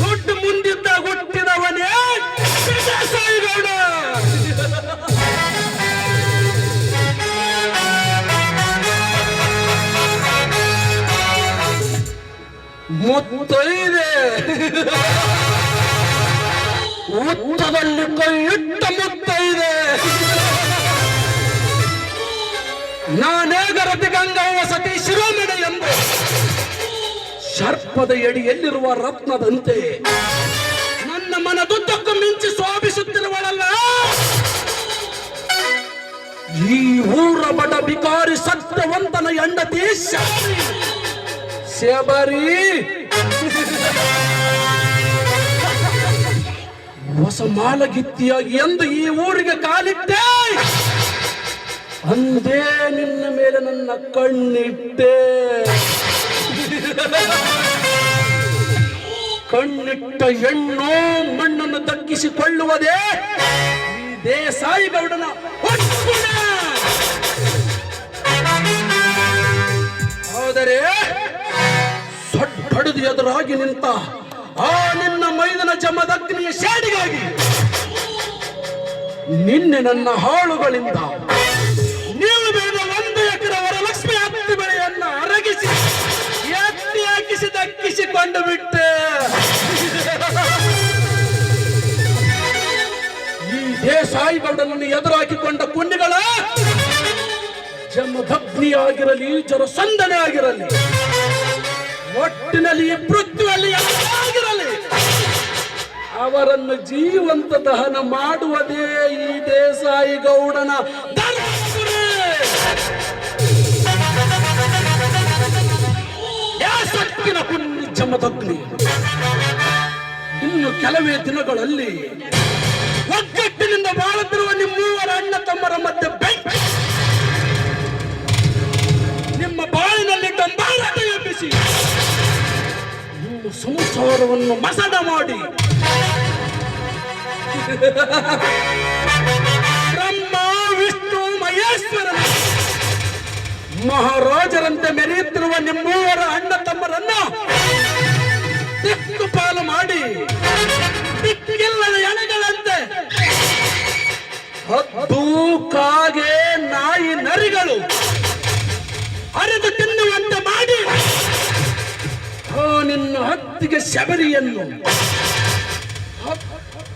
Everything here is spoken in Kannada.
ದುಡ್ಡು ಮುಂದಿದ್ದ ಹುಟ್ಟಿದವನೇ ಸಾಯಿಗೌಡ ಮುತ್ತೈದೆ. ಉತ್ತದಲ್ಲಿ ಕೈಯಿಟ್ಟ ಮುತ್ತೈದೆ. ನಾನೇ ಗರತಿ ಗಂಗವ್ವ ಸತಿ ಶಿರೋಮಣಿ ಎಂದು. ಸರ್ಪದ ಎಡಿಯಲ್ಲಿರುವ ರತ್ನದಂತೆ? ನನ್ನ ಮನದುದ್ದಕ್ಕೂ ಮಿಂಚಿ ಶೋಭಿಸುತ್ತಿರುವಳಲ್ಲ ಈ ಊರ ಬಡ ಬಿಕಾರಿ ಸತ್ಯವಂತನ ಹೆಂಡತಿ ಶಬರಿ. ಹೊಸ ಮಾಲಗಿತ್ತಿಯಾಗಿ ಎಂದು ಈ ಊರಿಗೆ ಕಾಲಿಟ್ಟೆ. ಅಂದೇ ನಿನ್ನ ಮೇಲೆ ನನ್ನ ಕಣ್ಣಿಟ್ಟೆ. ಕಣ್ಣಿಟ್ಟ ಹೆಣ್ಣು ಮಣ್ಣನ್ನು ದಕ್ಕಿಸಿಕೊಳ್ಳುವುದೇ ದೇಸಾಯಿ ಗೌಡನ. ಆದರೆ ಸೊಡ್ಡೊಡೆದು ಎದುರಾಗಿ ನಿಂತ ಆ ನಿನ್ನ ಮೈದನ ಜಮದಗ್ನಿಯ ಶಾಡಿಗಾಗಿ ನಿನ್ನೆ ನನ್ನ ಹಾಳುಗಳಿಂದ ದಕ್ಕಿಸಿಕೊಂಡು ಬಿಟ್ಟೆ ಈ ದೇಸಾಯಿಗೌಡನನ್ನು ಎದುರಾಕಿಕೊಂಡ ಕುಂಡಿಗಳ ಜಮದಗ್ನಿಯಾಗಿರಲಿ ಆಗಿರಲಿ ಸಂದನೆ ಆಗಿರಲಿ, ಒಟ್ಟಿನಲ್ಲಿ ಪೃಥ್ವಿಯಲ್ಲಿ ಆಗಿರಲಿ, ಅವರನ್ನು ಜೀವಂತ ದಹನ ಮಾಡುವುದೇ ಈ ದೇಸಾಯಿ ಗೌಡನ ಧರ್ಮಗುರಿ. ಪುಣ್ಯ ಜಮದಗ್ನಿ ಇನ್ನು ಕೆಲವೇ ದಿನಗಳಲ್ಲಿ ಒಗ್ಗಟ್ಟಿನಿಂದ ಬಾಳುತ್ತಿರುವ ನಿಮ್ಮೂವರ ಅಣ್ಣ ತಮ್ಮರ ಮಧ್ಯೆ ಬೆಂಕಿ ನಿಮ್ಮ ಬಾಳಿನಲ್ಲಿ ಡಂಬಾರಟ ಎಬ್ಬಿಸಿ ನಿಮ್ಮ ಸಂಸಾರವನ್ನು ಮಸದ ಮಾಡಿ. ಬ್ರಹ್ಮ, ವಿಷ್ಣು ಮಹೇಶ್ವರ ಮಹಾರಾಜರಂತೆ ಮೆರೆಯುತ್ತಿರುವ ನಿಮ್ಮೂವರ ಅಣ್ಣ ತಮ್ಮರನ್ನ ದಿಕ್ಕು ಪಾಲು ಮಾಡಿ. ದಿಕ್ಕಿಲ್ಲದ ಎಣೆಗಳಂತೆ ಹದ್ದು ಕಾಗೆ ನಾಯಿ ನರಿಗಳು ಅರೆದು ತಿನ್ನುವಂತೆ ಮಾಡಿ. ನಿನ್ನ ಹತ್ತಿಗೆ ಶಬರಿಯನ್ನು.